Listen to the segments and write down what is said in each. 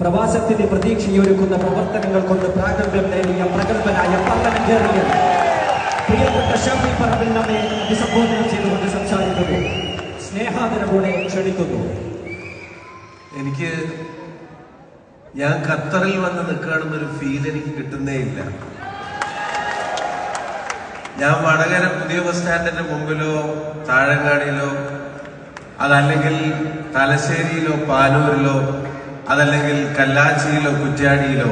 പ്രവാസത്തിന്റെ പ്രതീക്ഷയൊരുക്കുന്ന പ്രവർത്തനങ്ങൾ കൊണ്ട് പ്രാഗൽഭ്യം നേടിയ പ്രഗത്ഭനായ പാർലമെന്റേറിയൻ പ്രിയപ്പെട്ട ഷാഫി പറമ്പിൽ നമ്മെ അഭിസംബോധന ചെയ്തുകൊണ്ട് സംസാരിക്കുന്നു. സ്നേഹാദരവോടെ ക്ഷണിക്കുന്നു. എനിക്ക് ഞാൻ ഖത്തറിൽ വന്ന് നിൽക്കുകയാണെന്നൊരു ഫീൽ എനിക്ക് കിട്ടുന്നേ ഇല്ല. ഞാൻ വടകര പുതിയ ബസ് സ്റ്റാൻഡിന്റെ മുമ്പിലോ താഴങ്ങാടിയിലോ അതല്ലെങ്കിൽ തലശ്ശേരിയിലോ പാനൂരിലോ അതല്ലെങ്കിൽ കല്ലാച്ചിയിലോ കുറ്റ്യാടിയിലോ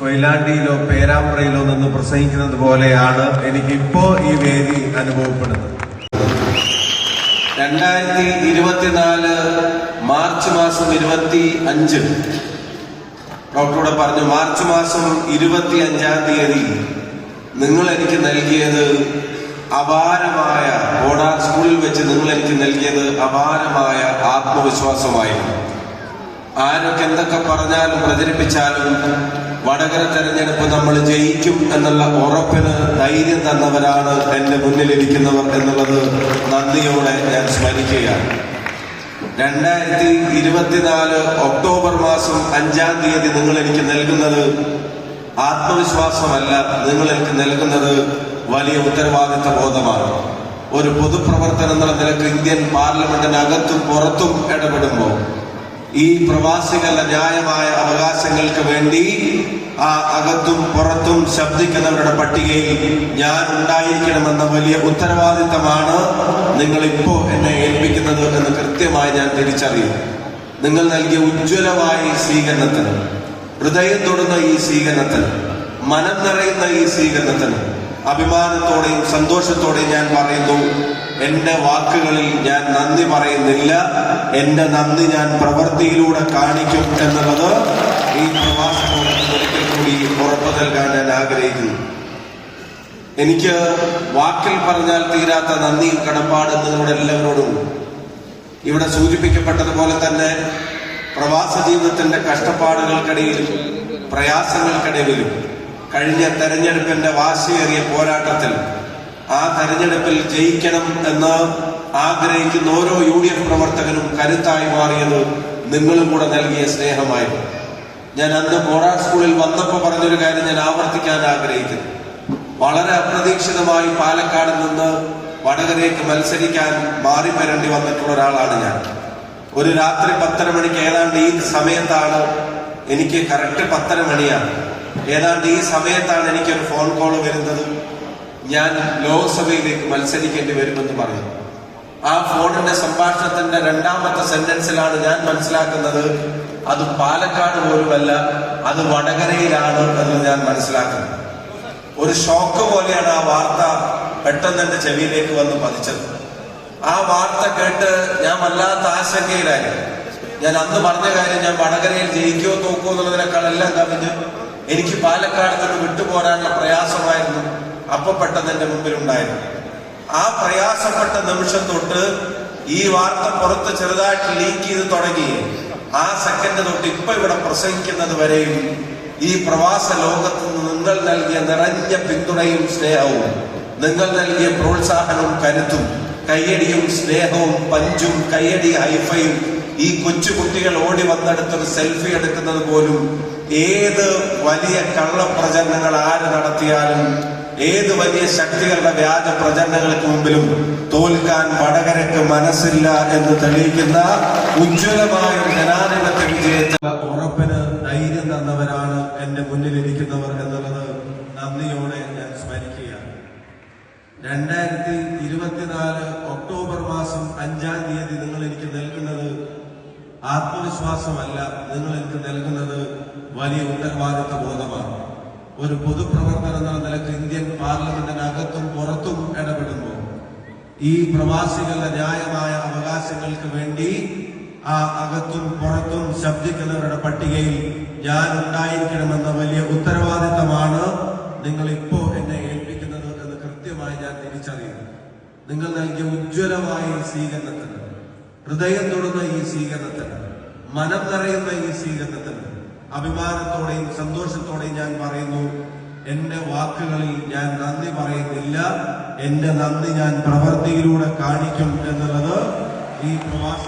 കൊയിലാണ്ടിയിലോ പേരാമ്പ്രയിലോ നിന്ന് പ്രസംഗിക്കുന്നത് പോലെയാണ് എനിക്കിപ്പോ ഈ വേദി അനുഭവപ്പെടുന്നത്. രണ്ടായിരത്തി ഇരുപത്തിനാല് മാർച്ച് മാസം ഇരുപത്തി അഞ്ച് ഡോക്ടറോട് പറഞ്ഞു മാർച്ച് മാസം ഇരുപത്തി അഞ്ചാം തീയതി നിങ്ങൾ എനിക്ക് നൽകിയത് അപാരമായ ഓടാ സ്കൂളിൽ വെച്ച് നിങ്ങൾ എനിക്ക് നൽകിയത് അപാരമായ ആത്മവിശ്വാസമായിരുന്നു. ആരൊക്കെ എന്തൊക്കെ പറഞ്ഞാലും പ്രചരിപ്പിച്ചാലും വടകര തെരഞ്ഞെടുപ്പ് നമ്മൾ ജയിക്കും എന്നുള്ള ഉറപ്പിന് ധൈര്യം തന്നവരാണ് എന്റെ മുന്നിലിരിക്കുന്നവർ എന്നുള്ളത് നന്ദിയോടെ ഞാൻ സ്മരിക്കുകയാണ്. രണ്ടായിരത്തി ഇരുപത്തിനാല് ഒക്ടോബർ മാസം അഞ്ചാം തീയതി നിങ്ങൾ എനിക്ക് നൽകുന്നത് ആത്മവിശ്വാസമല്ല നിങ്ങൾ എനിക്ക് നൽകുന്നത് വലിയ ഉത്തരവാദിത്ത ബോധമാണ്. ഒരു പൊതുപ്രവർത്തനം എന്നുള്ള നിലയ്ക്ക് ഇന്ത്യൻ പാർലമെന്റിനകത്തും പുറത്തും ഇടപെടുമ്പോൾ ഈ പ്രവാസികളുടെ ന്യായമായ അവകാശങ്ങൾക്ക് വേണ്ടി ആ അകത്തും പുറത്തും ശബ്ദിക്കുന്നവരുടെ പട്ടികയിൽ ഞാൻ ഉണ്ടായിരിക്കണമെന്ന വലിയ ഉത്തരവാദിത്തമാണ് നിങ്ങൾ ഇപ്പോ എന്നെ ഏൽപ്പിക്കുന്നത് എന്ന് കൃത്യമായി ഞാൻ തിരിച്ചറിയും നിങ്ങൾ നൽകിയ ഉജ്ജ്വലമായ ഈ സ്വീകരണത്തിന് ഹൃദയം തൊടുന്ന ഈ സ്വീകരണത്തിന് മനം നിറയുന്ന ഈ സ്വീകരണത്തിന് അഭിമാനത്തോടെയും സന്തോഷത്തോടെയും ഞാൻ പറയുന്നു എന്റെ വാക്കുകളിൽ ഞാൻ നന്ദി പറയുന്നില്ല എന്റെ നന്ദി ഞാൻ പ്രവൃത്തിയിലൂടെ കാണിക്കും എന്നുള്ളത് ഈ പ്രവാസത്തോടെ കൂടി ഉറപ്പ് നൽകാൻ ഞാൻ ആഗ്രഹിക്കുന്നു. എനിക്ക് വാക്കിൽ പറഞ്ഞാൽ തീരാത്ത നന്ദിയും കടപ്പാടും നിങ്ങളുടെ എല്ലാവരോടും. ഇവിടെ സൂചിപ്പിക്കപ്പെട്ടതുപോലെ തന്നെ പ്രവാസ ജീവിതത്തിന്റെ കഷ്ടപ്പാടുകൾക്കിടയിലും പ്രയാസങ്ങൾക്കിടയിലും കഴിഞ്ഞ തെരഞ്ഞെടുപ്പിന്റെ വാശിയേറിയ പോരാട്ടത്തിൽ ആ തെരഞ്ഞെടുപ്പിൽ ജയിക്കണം എന്ന് ആഗ്രഹിക്കുന്ന ഓരോ യു ഡി എഫ് പ്രവർത്തകനും കരുത്തായി മാറിയത് നിങ്ങളും കൂടെ നൽകിയ സ്നേഹമായിരുന്നു. ഞാൻ അന്ന് മോറാർ സ്കൂളിൽ വന്നപ്പോൾ പറഞ്ഞൊരു കാര്യം ഞാൻ ആവർത്തിക്കാൻ ആഗ്രഹിക്കുന്നു. വളരെ അപ്രതീക്ഷിതമായി പാലക്കാട് നിന്ന് വടകരയ്ക്ക് മത്സരിക്കാൻ മാറി വരേണ്ടി വന്നിട്ടുള്ള ഒരാളാണ് ഞാൻ. ഒരു രാത്രി പത്തര മണിക്ക് ഏതാണ്ട് ഈ സമയത്താണ് എനിക്ക് കറക്റ്റ് പത്തര മണിയാണ്. ഏതാണ്ട് ഈ സമയത്താണ് എനിക്കൊരു ഫോൺ കോൾ വരുന്നത്. ഞാൻ ലോക്സഭയിലേക്ക് മത്സരിക്കേണ്ടി വരുമെന്ന് പറഞ്ഞു. ആ ഫോണിന്റെ സംഭാഷണത്തിന്റെ രണ്ടാമത്തെ സെന്റൻസിലാണ് ഞാൻ മനസ്സിലാക്കുന്നത്. അത് പാലക്കാട് പോലുമല്ല അത് വടകരയിലാണ് എന്ന് ഞാൻ മനസ്സിലാക്കുന്നത് ഒരു ഷോക്ക് പോലെയാണ് ആ വാർത്ത പെട്ടെന്ന് എന്റെ ചെവിയിലേക്ക് വന്ന് പതിച്ചത്. ആ വാർത്ത കേട്ട് ഞാൻ വല്ലാത്ത ആശങ്കയിലായിരുന്നു ഞാൻ അന്ന് പറഞ്ഞ കാര്യം ഞാൻ വടകരയിൽ ജയിക്കുമോ തോക്കുമോ എന്നുള്ളതിനേക്കാൾ എല്ലാം കവിഞ്ഞ് എനിക്ക് പാലക്കാട് നിന്ന് വിട്ടുപോരാനുള്ള പ്രയാസമായിരുന്നു. അപ്പൊ പെട്ടെന്ന് എന്റെ മുമ്പിൽ ഉണ്ടായിരുന്നു ആ പ്രയാസപ്പെട്ട നിമിഷം തൊട്ട് ഈ വാർത്ത പുറത്ത് ചെറുതായിട്ട് ലീക്ക് ചെയ്ത് തുടങ്ങി. ആ സെക്കൻഡ് തൊട്ട് ഇപ്പൊ ഇവിടെ പ്രസംഗിക്കുന്നത് വരെയും ഈ പ്രവാസ ലോകത്ത് നിങ്ങൾ നൽകിയ നിറഞ്ഞ പിന്തുണയും സ്നേഹവും നിങ്ങൾ നൽകിയ പ്രോത്സാഹനവും കരുത്തും കയ്യടിയും സ്നേഹവും പഞ്ചും കയ്യടി ഹൈഫയും ഈ കൊച്ചു കുട്ടികൾ ഓടി വന്നെടുത്തൊരു സെൽഫി എടുക്കുന്നത് പോലും ഏത് വലിയ കള്ളപ്രചരണങ്ങൾ ആര് നടത്തിയാലും ഏത് വലിയ ശക്തികളുടെ വ്യാജ പ്രചരണങ്ങൾക്ക് മുമ്പിലും തോൽക്കാൻ വടകരക്ക് മനസ്സില്ല എന്ന് തെളിയിക്കുന്ന ഉജ്ജ്വലമായ ജനാധിപത്യ വിജയത്തിൽ ഉറപ്പിന് ധൈര്യം തന്നവരാണ് എന്റെ മുന്നിലിരിക്കുന്നവർ എന്നുള്ളത് നന്ദിയോടെ ഞാൻ സ്മരിക്കുകയാണ്. രണ്ടായിരത്തി ഇരുപത്തിനാല് ഒക്ടോബർ മാസം അഞ്ചാം തീയതി നിങ്ങൾ എനിക്ക് നൽകുന്നത് ആത്മവിശ്വാസമല്ല നിങ്ങൾ എനിക്ക് നൽകുന്നത് വലിയ ഉത്തരവാദിത്വ ബോധമാണ്. ഒരു പൊതുപ്രവർത്തനം എന്ന നിലയ്ക്ക് ഇന്ത്യൻ പാർലമെന്റിനകത്തും പുറത്തും ഇടപെടുമ്പോൾ ഈ പ്രവാസികളുടെ ന്യായമായ അവകാശങ്ങൾക്ക് വേണ്ടി ആ അകത്തും പുറത്തും ശബ്ദിക്കുന്നവരുടെ പട്ടികയിൽ ഞാൻ ഉണ്ടായിരിക്കണമെന്ന വലിയ ഉത്തരവാദിത്തമാണ് നിങ്ങൾ ഇപ്പോ എന്നെ ഏൽപ്പിക്കുന്നത് എന്ന് കൃത്യമായി ഞാൻ തിരിച്ചറിയുന്നു. നിങ്ങൾ നൽകിയ ഉജ്ജ്വലമായ ഈ സ്വീകരണത്തിന് ഹൃദയം തൊടുന്ന ഈ സ്വീകരണത്തിന് മനം നിറയുന്ന ഈ സ്വീകരണത്തിന് അഭിമാനത്തോടെയും സന്തോഷത്തോടെയും ഞാൻ പറയുന്നു എന്റെ വാക്കുകളിൽ ഞാൻ നന്ദി പറയുന്നില്ല എന്റെ നന്ദി ഞാൻ പ്രവൃത്തിയിലൂടെ കാണിക്കും എന്നുള്ളത് ഈ പ്രവാസ